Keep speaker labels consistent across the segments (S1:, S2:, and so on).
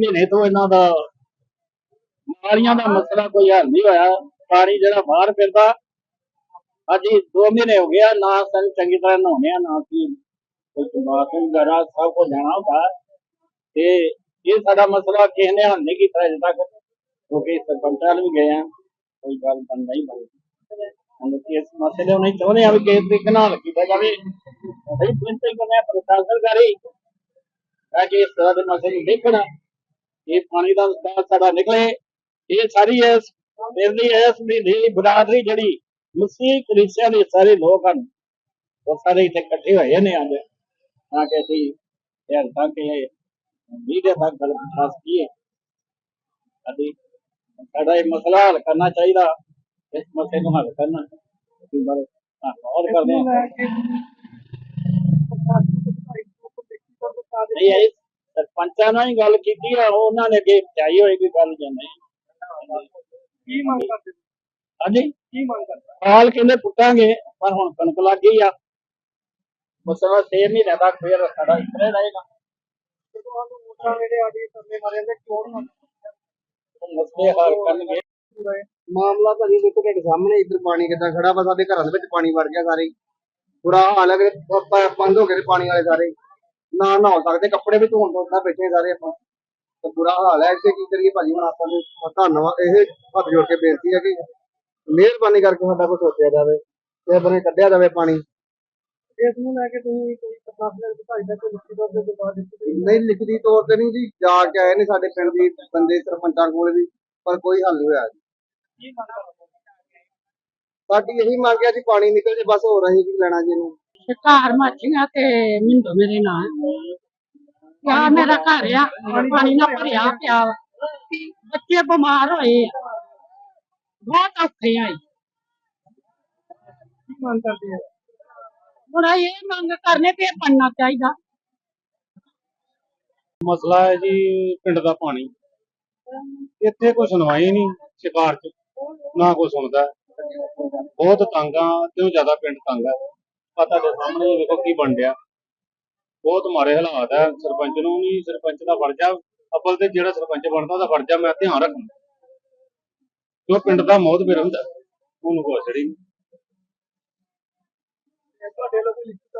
S1: ਮਹੀਨੇ ਤੋਂ ਇਹਨਾਂ ਦਾ ਬਿਮਾਰੀਆਂ ਦਾ ਮਸਲਾ ਕੋਈ ਹੱਲ ਨਹੀਂ ਹੋਇਆ। ਪਾਣੀ ਜਿਹੜਾ ਬਾਹਰ ਫਿਰਦਾ, ਅੱਜ ਹੀ 2 ਮਹੀਨੇ ਹੋ ਗਿਆ ਨਾ ਸਾਨੂੰ ਚੰਗੀ ਤਰ੍ਹਾਂ ਨਹਾਉਣੇ ਆ, ਨਾ ਕੀ ਕੋਈ ਬਾਥਰੂਮ ਵਗੈਰਾ ਸਭ ਕੁਝ ਜਾਣਾ ਹੁੰਦਾ। ਤੇ ਇਹ ਸਾਡਾ ਮਸਲਾ ਕਿਸੇ ਨੇ ਹੱਲ ਨਹੀਂ ਕੀਤਾ ਅਜੇ ਤੱਕ, ਕਿਉਂਕਿ ਸਰਪੰਚਾਂ ਨੂੰ ਵੀ ਗਏ ਆ, ਕੋਈ ਗੱਲ ਬਣ ਨਹੀਂ ਬਣੀ ਹੁਣ ਅਸੀਂ ਇਸ ਮਸਲੇ ਨੂੰ ਨਹੀਂ ਚਾਹੁੰਦੇ ਆ ਵੀ ਕਿਸੇ ਤਰੀਕੇ ਨਾਲ ਹੱਲ ਕੀਤਾ ਜਾਵੇ। ਅਸੀਂ ਬੇਨਤੀ ਕਰਨੇ ਆ ਪ੍ਰਸ਼ਾਸਨ ਕਰੀ ਹੈ ਕਿ ਇਸ ਤਰ੍ਹਾਂ ਦੇ ਮਸਲੇ ਨੂੰ ਦੇਖਣਾ। ਇਹ ਪਾਣੀ ਦਾ ਨਿਕਾਸ ਸਾਡਾ ਨਿਕਲੇ। ਇਹ ਸਾਰੀ ਇਸ ਦਿਲ ਦੀ ਇਸ ਦੀ ਬਰਾਦਰੀ ਜਿਹੜੀ ਮਸੀਹ ਕਲੀਸਿਆ ਦੇ ਸਾਰੇ ਲੋਕ ਹਨ ਉਹ ਸਾਰੇ ਇੱਥੇ ਇਕੱਠੇ ਹੋਏ ਨੇ ਅੱਜ। ਤਾਂ ਕਿ ਅਸੀਂ ਇਹ ਤੱਕ ਇਹ ਮੀਡੀਆ ਤੱਕ ਗੱਲ ਪਹੁੰਚਾ ਸਕੀਏ। ਅਤੇ ਸਾਡਾ ਇਹ ਮਸਲਾ ਹੱਲ ਕਰਨਾ ਚਾਹੀਦਾ। ਇਸ ਮਸਲੇ ਨੂੰ ਹੱਲ ਕਰਨਾ। ਅਸੀਂ ਬੜੇ ਧੰਨਵਾਦ ਕਰਦੇ ਹਾਂ। ਨਹੀਂ ਇਹ ਸਰਪੰਚਾਂ ਨਾਲ ਹੀ ਗੱਲ ਕੀਤੀ ਆ ਉਹਨਾਂ ਨੇ ਅੱਗੇ ਪਹੁੰਚਾਈ ਹੋਏਗੀ ਗੱਲ ਜਾਂ ਨਹੀਂ।
S2: ਕੀ ਮੰਗ ਕਰਦੇ?
S1: ਹਾਂਜੀ?
S2: ਕੀ ਮੰਗ ਕਰਦੇ?
S1: ਹਾਲ ਕਹਿੰਦੇ ਪੁੱਟਾਂਗੇ ਪਰ ਹੁਣ ਕਣਕ ਲੱਗ ਗਈ ਆ। ਮਸਲਾ 6 ਮਹੀਨੇ ਤੱਕ ਫੇਰ ਸਾਡਾ ਹੀ ਰਹੇਗਾ।
S2: ਆਦੀ ਸਰਵੇ ਮਾਰੇ ਤੇ ਨਹੀਂ
S1: ਉਹ ਮਸਲੇ ਹੱਲ ਕਰਨਗੇ।
S2: ਮਾਮਲਾ ਭਾਜੀ ਦੇਖੋ ਤੁਹਾਡੇ ਸਾਹਮਣੇ ਇੱਧਰ ਪਾਣੀ ਕਿੱਦਾਂ ਖੜਾ ਵਾ ਸਾਡੇ ਘਰਾਂ ਦੇ ਵਿੱਚ ਪਾਣੀ ਵੜ ਗਿਆ ਸਾਰੇ ਹੀ। ਬੁਰਾ ਹਾਲ ਹੈ ਕਿ ਆਪਾਂ ਬੰਦ ਹੋ ਗਏ ਪਾਣੀ ਵਾਲੇ ਸਾਰੇ। ਹੀ। ਨਾ ਨਹਾ ਸਕਦੇ ਕੱਪੜੇ ਵੀ ਧੋਣ ਤੋਂ ਉੱਦਾਂ ਬੈਠੇ ਸਾਰੇ ਆਪਾਂ। ਤੇ ਬੁਰਾ ਹਾਲ ਹੈ ਇੱਥੇ ਕੀ ਕਰੀਏ ਭਾਜੀ? ਹੁਣ ਆਪਾਂ ਨੂੰ ਧੰਨਵਾਦ ਇਹ ਹੱਥ ਜੋੜ ਕੇ ਬੇਨਤੀ ਹੈ ਕਿ ਮਿਹਰਬਾਨੀ ਕਰਕੇ ਸਾਡਾ ਕੁਝ ਸੋਚਿਆ ਜਾਵੇ ਤੇ ਬਨੇ ਕੱਢਿਆ ਜਾਵੇ ਪਾਣੀ। ਇਸ ਨੂੰ ਲੈ ਕੇ ਤੁਸੀਂ ਕੋਈ ਪ੍ਰਸ਼ਾਸਨ ਅਧਿਕਾਰੀ ਦਾ ਕੋਈ ਲਿਖਤੀ ਤੌਰ ਤੇ ਜਵਾਬ ਦਿੱਤੀ ਨਹੀਂ ਲਿਖਤੀ ਤੌਰ ਤੇ ਨਹੀਂ ਜੀ ਜਾ ਕੇ ਆਏ ਨੇ ਸਾਡੇ ਪਿੰਡ ਦੀ ਬੰਦੇ ਸਰਪੰਚਾਂ ਕੋਲ ਵੀ ਪਰ ਕੋਈ ਹੱਲ ਨਹੀਂ ਹੋਇਆ। ਜੀ ਸਾਡੀ ਇਹੀ ਮੰਗ ਹੈ ਜੀ ਪਾਣੀ ਨਿਕਲ ਜੇ ਬਸ ਹੋਰ ਅਸੀਂ ਕੀ ਲੈਣਾ ਜੀ ਇਹਨੂੰ।
S3: ਤੇ ਘਰ ਮਾਚੀਆਂ ਤੇ ਮਿੰਦੋ ਮੇਰੇ ਨਾਲ। ਕਿਆ ਮੇਰਾ ਘਰ ਆ ਪਾਣੀ ਨਾਲ ਭਰਿਆ ਪਿਆ ਵਾ। ਬੱਚੇ ਬਿਮਾਰ ਹੋਏ ਆ। ਬਹੁਤ ਔਖੇ ਆ ਅਸੀਂ।
S2: ਕੀ ਮੰਗ ਕਰਦੇ ਆ।
S3: ਹੁਣ ਇਹ ਮੰਗ ਕਰਨੇ ਤੇ ਬਣਨਾ ਚਾਹੀਦਾ।
S1: ਮਸਲਾ ਹੈ ਜੀ ਪਿੰਡ ਦਾ ਪਾਣੀ। ਇੱਥੇ ਕੋਈ ਸੁਣਵਾਈ ਨਹੀਂ ਸ਼ਿਕਾਰ ਚ। ਨਾ ਕੋਈ ਸੁਣਦਾ। ਬਹੁਤ ਤੰਗ ਆ ਤੇ ਜ਼ਿਆਦਾ ਪਿੰਡ ਤੰਗ ਆ। ਆ ਤੁਹਾਡੇ ਸਾਹਮਣੇ ਹੀ ਵੇਖੋ ਕੀ ਬਣ ਰਿਹਾ। ਬਹੁਤ ਮਾਰੇ ਹਾਲਾਤ ਆ। ਸਰਪੰਚ ਨੂੰ ਵੀ ਸਰਪੰਚ ਦਾ ਫਰਜ਼ ਆ। ਅੱਬਲ ਤੇ ਜਿਹੜਾ ਸਰਪੰਚ ਬਣਦਾ ਉਹਦਾ ਫਰਜ਼ ਆ ਮੈਂ ਧਿਆਨ ਰੱਖਣਾ ਕਿਉਂ? ਪਿੰਡ ਦਾ ਮੌਤ ਮੇਰਾ ਹੁੰਦਾ ਉਹਨੂੰ ਹੀ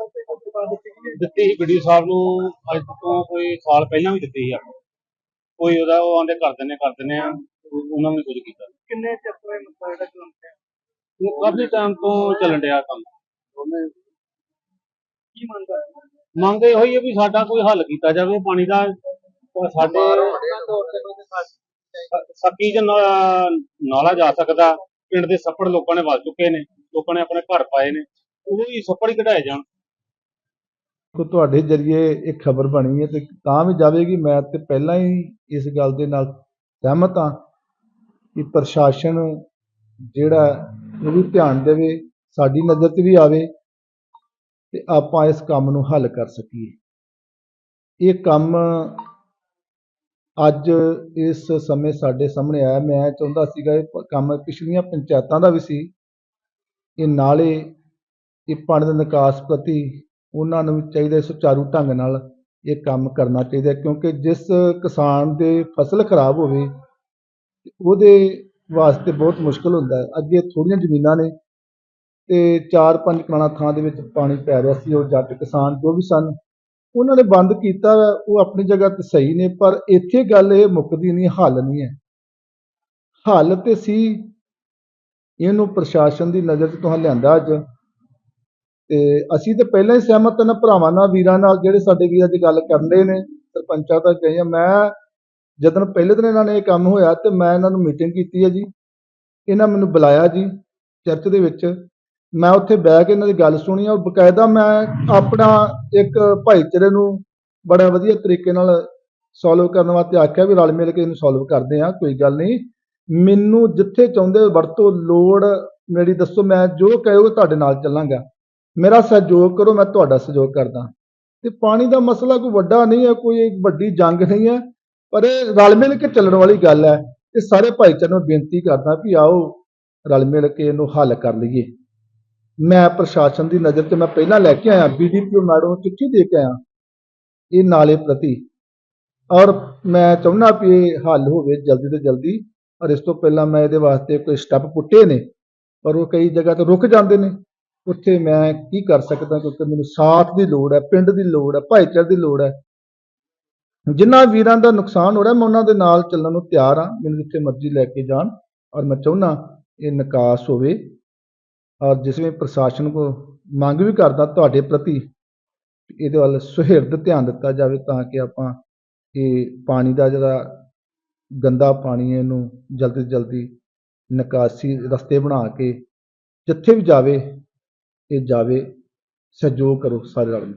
S2: ਤੇ ਕੋਈ ਜਵਾਬ ਦਿੱਤੀ ਹੈ?
S1: ਸੀ ਵੀਡੀਓ ਸਾਹਿਬ ਨੂੰ ਅੱਜ ਤੋਂ ਕੋਈ ਸਾਲ ਪਹਿਲਾਂ ਵੀ ਦਿੱਤੀ ਸੀ ਆਪਾਂ। ਕੋਈ ਉਹਦਾ ਉਹ ਆਂਦੇ ਕਰ ਦਿੰਨੇ ਕਰ ਦਿੰਨੇ ਆ। ਉਹ- ਉਹਨਾਂ ਨੇ ਕੁਝ ਕੀਤਾ।
S2: ਕਿੰਨੇ ਤੋਂ ਇਹ ਮੁੱਦਾ ਜਿਹੜਾ ਹੈ
S1: ਉਹ ਕਾਫੀ ਟਾਈਮ ਤੋਂ ਚੱਲਣ ਡਿਆ ਕੰਮ ਉਹਨੇ
S2: ਕੀ ਮੰਗ ਕਰਦੇ ਆ?
S1: ਮੰਗ ਇਹੋ ਹੀ ਹੈ ਵੀ ਸਾਡਾ ਕੋਈ ਹੱਲ ਕੀਤਾ ਜਾਵੇ ਪਾਣੀ ਦਾ ਸਾਡੇ ਸੱਕੀ ਨਾ- ਨਾਲਾ ਜਾ ਸਕਦਾ ਪਿੰਡ ਦੇ ਸੱਪੜ ਲੋਕਾਂ ਨੇ ਵੱਲ ਚੁੱਕੇ ਨੇ ਲੋਕਾਂ ਨੇ ਆਪਣੇ ਘਰ ਪਾਏ ਨੇ ਉਹ ਹੀ ਸੱਪੜ ਹੀ ਕਢਾਏ ਜਾਣ।
S4: ਕੋ ਤੁਹਾਡੇ ਜਰੀਏ ਇੱਕ ਖਬਰ ਬਣੀ ਹੈ ਤੇ ਤਾਂ ਵੀ ਜਾਵੇਗੀ ਮੈਂ ਤੇ ਪਹਿਲਾਂ ਹੀ ਇਸ ਗੱਲ ਦੇ ਨਾਲ ਸਹਿਮਤ ਹਾਂ ਕਿ ਪ੍ਰਸ਼ਾਸਨ ਜਿਹੜਾ ਉਹ ਵੀ ਧਿਆਨ ਦੇਵੇ ਸਾਡੀ ਨਜ਼ਰ 'ਚ ਵੀ ਆਵੇ। ਤੇ ਆਪਾਂ ਇਸ ਕੰਮ ਨੂੰ ਹੱਲ ਕਰ ਸਕੀਏ। ਇਹ ਕੰਮ ਅੱਜ ਇਸ ਸਮੇਂ ਸਾਡੇ ਸਾਹਮਣੇ ਆਇਆ। ਮੈਂ ਚਾਹੁੰਦਾ ਸੀਗਾ ਇਹ ਪ- ਕੰਮ ਪਿਛਲੀਆਂ ਪੰਚਾਇਤਾਂ ਦਾ ਵੀ ਸੀ। ਇਹ ਨਾਲੇ ਇਹ ਪਾਣੀ ਦੇ ਨਿਕਾਸ ਪ੍ਰਤੀ ਉਹਨਾਂ ਨੂੰ ਵੀ ਚਾਹੀਦਾ ਸੁਚਾਰੂ ਢੰਗ ਨਾਲ ਇਹ ਕੰਮ ਕਰਨਾ ਚਾਹੀਦਾ। ਕਿਉਂਕਿ ਜਿਸ ਕਿਸਾਨ ਦੇ ਫਸਲ ਖਰਾਬ ਹੋਵੇ, ਉਹਦੇ ਵਾਸਤੇ ਬਹੁਤ ਮੁਸ਼ਕਲ ਹੁੰਦਾ। ਹੈ ਅੱਗੇ ਥੋੜ੍ਹੀਆਂ ਜ਼ਮੀਨਾਂ ਨੇ ਤੇ 4-5 ਕਨਾਲਾਂ ਥਾਂ ਦੇ ਵਿੱਚ ਪਾਣੀ ਪੈ ਰਿਹਾ ਸੀ, ਉਹ ਜੱਟ ਕਿਸਾਨ ਜੋ ਵੀ ਸਨ, ਉਹਨਾਂ ਨੇ ਬੰਦ ਕੀਤਾ, ਉਹ ਆਪਣੀ ਜਗ੍ਹਾ ਤੇ ਸਹੀ ਨੇ, ਪਰ ਇੱਥੇ ਗੱਲ ਇਹ ਮੁੱਕਦੀ ਨਹੀਂ, ਹੱਲ ਨਹੀਂ ਹੈ। ਹੱਲ ਤੇ ਸੀ, ਇਹਨੂੰ ਪ੍ਰਸ਼ਾਸਨ ਦੀ ਨਜ਼ਰ 'ਚ ਤੁਹਾਨੂੰ ਲਿਆਂਦਾ ਅੱਜ। ਤੇ ਅਸੀਂ ਤਾਂ ਪਹਿਲਾਂ ਹੀ ਸਹਿਮਤ ਹਾਂ ਨਾ, ਭਰਾਵਾਂ ਨਾਲ, ਵੀਰਾਂ ਨਾਲ, ਜਿਹੜੇ ਸਾਡੇ ਵੀਰ ਅੱਜ ਗੱਲ ਕਰਦੇ ਨੇ, ਸਰਪੰਚਾਂ ਤੱਕ ਗਏ ਆ, ਮੈਂ ਜਦੋਂ ਪਹਿਲੇ ਦਿਨ ਇਹਨਾਂ ਨੇ ਇਹ ਕੰਮ ਹੋਇਆ ਤੇ ਮੈਂ ਇਹਨਾਂ ਨੂੰ ਮੀਟਿੰਗ ਕੀਤੀ ਹੈ ਜੀ, ਇਹਨਾਂ ਮੈਨੂੰ ਬੁਲਾਇਆ ਜੀ, ਚਰਚ ਦੇ ਵਿੱਚ। ਮੈਂ ਉੱਥੇ ਬਹਿ ਕੇ ਇਹਨਾਂ ਦੀ ਗੱਲ ਸੁਣੀ ਆ ਬਕਾਇਦਾ ਮੈਂ ਆਪਣਾ ਇੱਕ ਭਾਈਚਾਰੇ ਨੂੰ ਬੜਾ ਵਧੀਆ ਤਰੀਕੇ ਨਾਲ ਸੋਲਵ ਕਰਨ ਵਾਸਤੇ ਆਖਿਆ ਵੀ ਰਲ ਮਿਲ ਕੇ ਇਹਨੂੰ ਸੋਲਵ ਕਰਦੇ ਆ ਕੋਈ ਗੱਲ ਨਹੀਂ। ਮੈਨੂੰ ਜਿੱਥੇ ਚਾਹੁੰਦੇ ਹੋ ਵਰਤੋ ਲੋੜ ਮੇਰੀ ਦੱਸੋ, ਮੈਂ ਜੋ ਕਹੋਗੇ ਤੁਹਾਡੇ ਨਾਲ ਚੱਲਾਂਗਾ। ਮੇਰਾ ਸਹਿਯੋਗ ਕਰੋ, ਮੈਂ ਤੁਹਾਡਾ ਸਹਿਯੋਗ ਕਰਦਾ। ਤੇ ਪਾਣੀ ਦਾ ਮਸਲਾ ਕੋਈ ਵੱਡਾ ਨਹੀਂ ਹੈ, ਕੋਈ ਵੱਡੀ ਜੰਗ ਨਹੀਂ ਹੈ, ਪਰ ਇਹ ਰਲ ਮਿਲ ਕੇ ਚੱਲਣ ਵਾਲੀ ਗੱਲ ਹੈ। ਇਹ ਸਾਰੇ ਭਾਈਚਾਰੇ ਨੂੰ ਬੇਨਤੀ ਕਰਦਾ ਵੀ ਆਓ ਰਲ ਮਿਲ ਕੇ ਇਹਨੂੰ ਹੱਲ ਕਰ ਲਈਏ। ਮੈਂ ਪ੍ਰਸ਼ਾਸਨ ਦੀ ਨਜ਼ਰ 'ਚ ਮੈਂ ਪਹਿਲਾਂ ਲੈ ਕੇ ਆਇਆ ਬੀਡੀਪੀਓ ਮੈਡਮ ਨੂੰ ਚਿੱਠੀ ਦੇ ਕੇ ਆਇਆ, ਇਹ ਨਾਲੇ ਪ੍ਰਤੀ। ਔਰ ਮੈਂ ਚਾਹੁੰਦਾ ਵੀ ਇਹ ਹੱਲ ਹੋਵੇ ਜਲਦੀ ਤੋਂ ਜਲਦੀ, ਔਰ ਇਸ ਤੋਂ ਪਹਿਲਾਂ ਮੈਂ ਇਹਦੇ ਵਾਸਤੇ ਕੋਈ ਸਟੈਪ ਪੁੱਟੇ ਨੇ, ਪਰ ਉਹ ਕਈ ਜਗ੍ਹਾ ਤੇ ਰੁਕ ਜਾਂਦੇ ਨੇ। ਉੱਥੇ ਮੈਂ ਕੀ ਕਰ ਸਕਦਾ ਕਿਉਂਕਿ ਮੈਨੂੰ ਸਾਥ ਦੀ ਲੋੜ ਹੈ, ਪਿੰਡ ਦੀ ਲੋੜ ਹੈ, ਭਾਈਚਾਰੇ ਦੀ ਲੋੜ ਹੈ। ਜਿਨ੍ਹਾਂ ਵੀਰਾਂ ਦਾ ਨੁਕਸਾਨ ਹੋ ਰਿਹਾ, ਮੈਂ ਉਹਨਾਂ ਦੇ ਨਾਲ ਚੱਲਣ ਨੂੰ ਤਿਆਰ ਹਾਂ, ਮੈਨੂੰ ਜਿੱਥੇ ਮਰਜ਼ੀ ਲੈ ਕੇ ਜਾਣ, ਔਰ ਮੈਂ ਚਾਹੁੰਦਾ ਇਹ ਨਿਕਾਸ ਹੋਵੇ। ਔਰ ਜਿਸ ਵਿੱਚ ਪ੍ਰਸ਼ਾਸਨ ਕੋ ਮੰਗ ਵੀ ਕਰਦਾ ਤੁਹਾਡੇ ਪ੍ਰਤੀ ਇਹਦੇ ਵੱਲ ਸੁਹਿਰਦ ਧਿਆਨ ਦਿੱਤਾ ਜਾਵੇ ਤਾਂ ਕਿ ਆਪਾਂ ਇਹ ਪਾਣੀ ਦਾ ਜਿਹੜਾ ਗੰਦਾ ਪਾਣੀ ਹੈ ਇਹਨੂੰ ਜਲਦੀ ਤੋਂ ਜਲਦੀ ਨਿਕਾਸੀ ਰਸਤੇ ਬਣਾ ਕੇ ਜਿੱਥੇ ਵੀ ਜਾਵੇ, ਇਹ ਜਾਵੇ, ਸਹਿਯੋਗ ਕਰੋ ਸਾਰੇ ਰਲ ਮਿਲ ਕੇ।